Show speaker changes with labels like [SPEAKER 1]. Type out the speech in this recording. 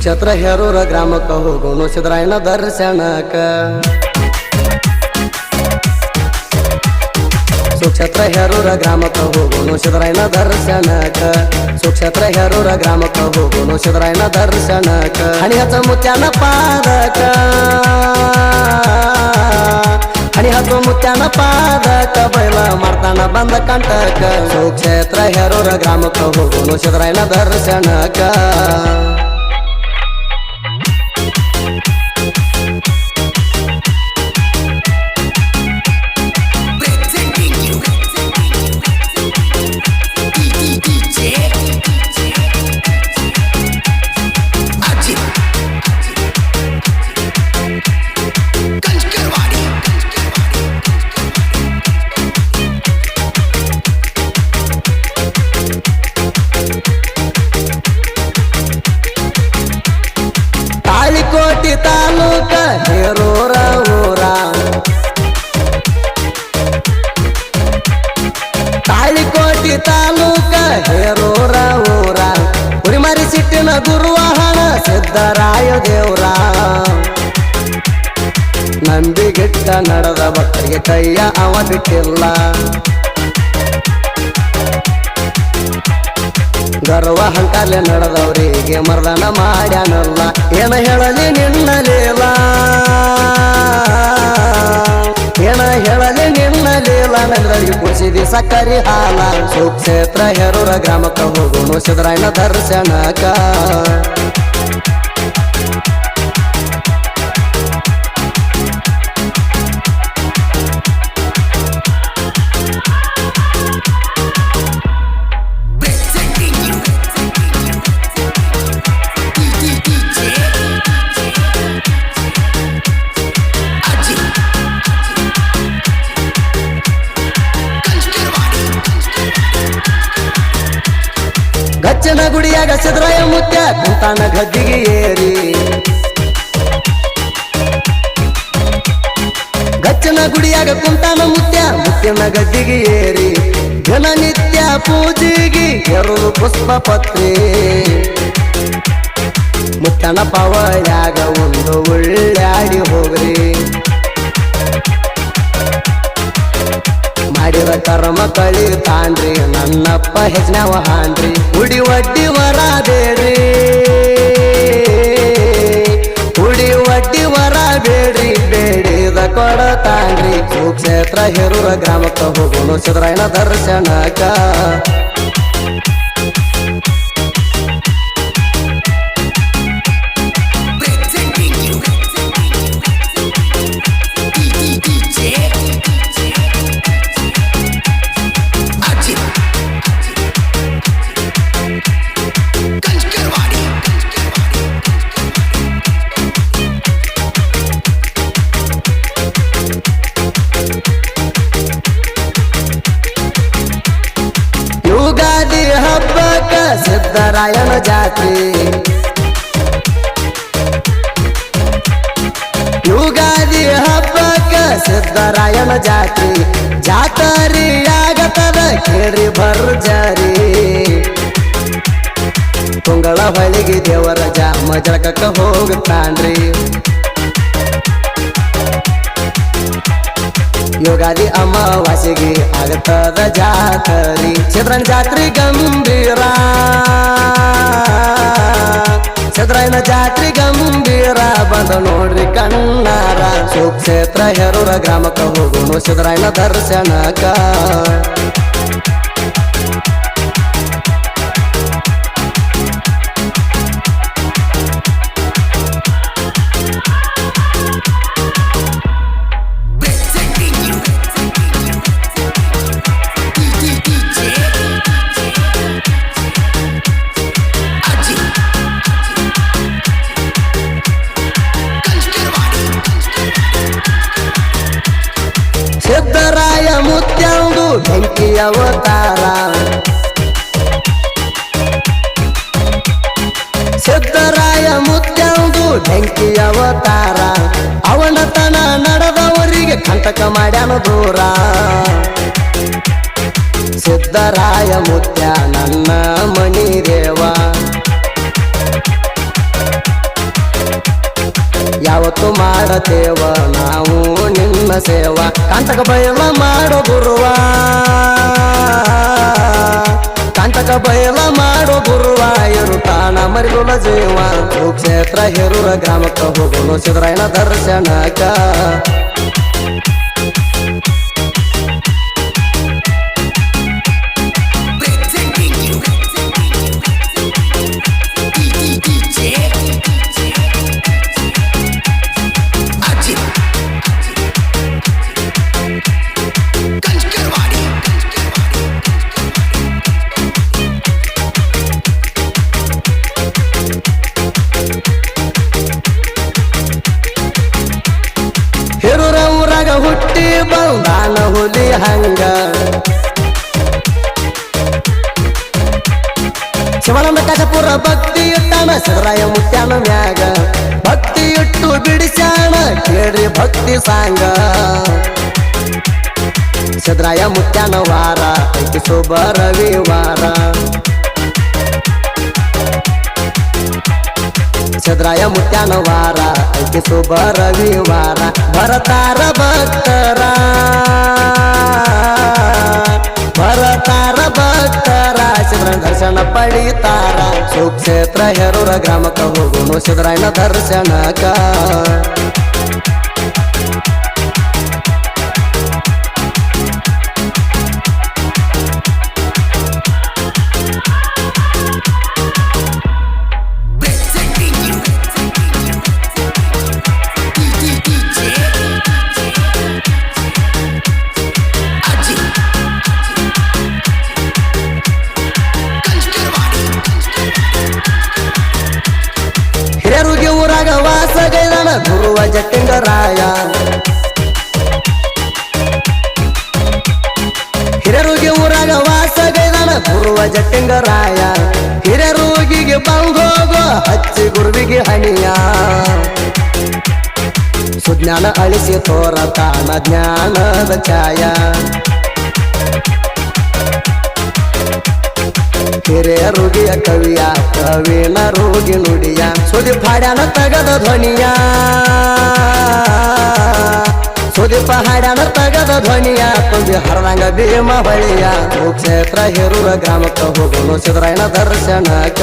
[SPEAKER 1] ಸುಕ್ಷೇತ್ರ ಹೇರೂರ ಗ್ರಾಮಕ್ಕ ಹೋಗೋಣ ಸಿದ್ದರಾಯಣ ದರ್ಶನಕ್ಕ. ಸುಕ್ಷೇತ್ರ ಹೇರೂರ ಗ್ರಾಮಕ್ಕ ಹೋಗೋಣ ಸಿದ್ದರಾಯಣ ದರ್ಶನಕ್ಕ. ಸುಕ್ಷೇತ್ರ ಹೇರೂರ ಗ್ರಾಮಕ್ಕ ಹೋಗೋಣ ಸಿದ್ದರಾಯಣ ದರ್ಶನಕ್ಕ. ಹಣಿ ಹಚ್ಚ ಮುತ್ಯಾನ ಪಾದಕ. ಹಣಿ ಹಚ್ಚ ಮುತ್ಯಾನ ಪಾದಕ, ಬೈಲ ಮಾಡ್ತಾನ ಬಂದ ಕಂಟಕ. ಸುಕ್ಷೇತ್ರ ಹೇರೂರ ಗ್ರಾಮಕ್ಕ ಹೋಗೋಣ ಸಿದ್ದರಾಯಣ ದರ್ಶನಕ್ಕ. ಹೇರೂರ ಊರ. ಕುರಿಮರಿ ಸಿಟ್ಟಿನ ಗುರುವಾಹನ ಸಿದ್ದರಾಯ ದೇವ್ರ. ನಂಬಿಗಿಟ್ಟ ನಡೆದ ಭಕ್ತರಿಗೆ ಕೈಯ ಅವ ಬಿಟ್ಟಿಲ್ಲ. ಗರ್ವ ಹಂಕಾಲೆ ನಡೆದವರಿಗೆ ಮರ್ದನ ಮಾಡ್ಯಾನಲ್ಲ. ಏನ ಹೇಳಲಿ ನಿನ್ನಲೇಲ ಏನ ಹೇಳಲಿ ನಿನ್ನಲೇಲ ನಂದ್ರಲ್ಲಿ ಕುಡಿಸಿದಿ ಸಕ್ಕರಿ ಹಾಲ. ಸುಕ್ಷೇತ್ರ ಹೇರೂರ ಗ್ರಾಮಕ್ಕ ಹೋಗೋಣ ಸಿದ್ದರಾಯಣ ದರ್ಶನಕ ಗಚ್ಚನ ಗುಡಿಯಾಗ ಸಿದ್ದರಾಯ ಮುತ್ಯ ಕುಂತಾನ ಗದ್ದಿಗೆ ಏರಿ. ಗಚ್ಚನ ಗುಡಿಯಾಗ ಕುಂತಾನ ಮುತ್ಯ ಮುತ್ಯನ ಗದ್ದಿಗೆ ಏರಿ. ದಿನನಿತ್ಯ ಪೂಜೆಗೆ ಎರಡು ಪುಷ್ಪ ಪತ್ರಿ. ಮುತ್ತನ ಪವಯಾಗ ಒಂದು ಉಳ್ಳಾಡಿ ಹೋಗ್ರಿ. ಮಾಡಿದ ಕರ್ಮ ಕಳಿತಾನ್ರಿ ನನ್ನಪ್ಪ ಹೆಜ್ನಾವ ಹಾನ್ರಿ ಉಡಿ ಒಡ್ಡಿ ವರ ಉಡಿ ಒಡ್ಡಿ ವರ ಬೇಡಿದ ಕೊಡತಾನ್ರಿ ಸುಕ್ಷೇತ್ರ ಹೇರೂರ ಗ್ರಾಮಕ್ಕ ಹೋಗೋಣ ಸಿದ್ರಾಯಣ ದರ್ಶನಕ ಸಿದ್ದರಾಯಣ ಜಾತ್ರೆ. ಯುಗಾದಿ ಹಬ್ಬಕ್ಕ ಸಿದ್ದರಾಯಣ ಜಾತ್ರೆ. ಜಾತರಿ ಆಗತದ ಕೇಳಿ ಭರ್ಜರಿ. ತುಂಗಳ ಹೊಳಿಗೆ ದೇವರ ಜಾಮ ಜಳಕಕ್ಕ ಹೋಗುತ್ತಾನ್ರಿ. ಯುಗಾದಿ ಅಮಾವಾಸ್ಯೆಗೆ ಆಗತದ ಜಾತ್ರಿ. ಚಂದ್ರನ ಜಾತ್ರೆ ಗಂಭೀರ. ಚಂದ್ರನ ಜಾತ್ರೆ ಗಂಭೀರ. ಬಂದ ನೋಡ್ರಿ ಕಣ್ಣಾರ. ಸುಕ್ಷೇತ್ರ ಹೆರೂರ ಗ್ರಾಮಕ್ಕ ಹೋಗೋಣ ಚಂದ್ರನ ದರ್ಶನಕ ಅವತಾರ ಸಿದ್ದರಾಯ ಮುತ್ಯಂದು ಬೆಂಕಿ ಅವತಾರ ಅವನತನ ನಡೆದವರಿಗೆ ಕಂಟಕ ಮಾಡ್ಯಾನ ದೂರ ಸಿದ್ದರಾಯ ಮುತ್ಯ ನನ್ನ ಮಣಿ ದೇವ ಯಾವತ್ತು ಮಾಡತೇವ? ನಾವು ನಿಮ್ಮ ಸೇವಾ. ಕಾಂತಕ ಬಯಲ ಮಾಡೋ ಗುರುವ. ಕಾಂತಕ ಬಯಲ ಮಾಡೋ ಗುರುವ. ತಾಣ ಮರಿಗುಲ ಜೀವ. ಕುರುಕ್ಷೇತ್ರ, ಹೇರೂರ ಗ್ರಾಮಕ್ಕ ಹೋಗೋನು ಸಿದ್ದರಾಯಣ ದರ್ಶನಕ ಬಂದಾನ ಹುಲಿ ಹಂಗ ಶಿವನಂದ ಕಟಪುರ ಭಕ್ತಿ ಇಟ್ಟಾನ ಸಿದ್ದರಾಯ ಮುತ್ಯಾನ ಮ್ಯಾಗ ಭಕ್ತಿಯುಟ್ಟು ಬಿಡಿಸ್ಯಾಣ ಕೇಳ್ರಿ ಭಕ್ತಿ ಸಾಂಗ. ಸಿದ್ದರಾಯ ಮುತ್ಯಾನ ವಾರ, ಐತಿ ಶುಭ ರವಿವಾರ. ಸಿದ್ದರಾಯ ಮುತ್ಯಾನ ವಾರ ಐಕೆ ಶುಭ ರವಿವಾರ, ಭರತಾರ ಭಕ್ತರ. ಭರತಾರ ಭಕ್ತರ ಸಿದ್ರಾಯಣ ದರ್ಶನ ಪಡಿತಾರ. ಸುಕ್ಷೇತ್ರ ಹೆರೂರ ಗ್ರಾಮಕ್ಕ ಹೋಗುನು ಸಿದ್ರಾಯಣ ದರ್ಶನಕ ಗುರುವ ಜಟ್ಟಿಂಗರಾಯ ಹಿರಿಯರುಗೆ ಊರಾಗ ವಾಸಗೈದಾನ ಗುರುವ ಜಟ್ಟಿಂಗರಾಯ ಹಿರರುಗಿಗೆ ಬಂಗೋಗೋ ಹಚ್ಚಿ ಗುರುವಿಗೆ ಹಣಿಯ. ಸುಜ್ಞಾನ ಅಳಿಸಿ ತೋರತಾನ ಜ್ಞಾನದ ಛಾಯ. ಹಿರಿಯರುಗಿಯ ಕವಿಯ ಕವಿನ ರೋಗಿ ನುಡಿಯ, ಸುದಿ ಹಾಡ್ಯಾನ ತಗದ ಧ್ವನಿಯ. ಸುದೀಪ ಹಾಡ್ಯಾನ ತಗದ ಧ್ವನಿಯ, ತುಂಬಿ ಹರದಂಗ ಭೀಮ ಬಳಿಯ, ಕುರುಕ್ಷೇತ್ರ ಹೇರೂರ ಗ್ರಾಮಕ್ಕ ಹೋಗೋನು ಸಿದ್ದರಾಯಣ ದರ್ಶನಕ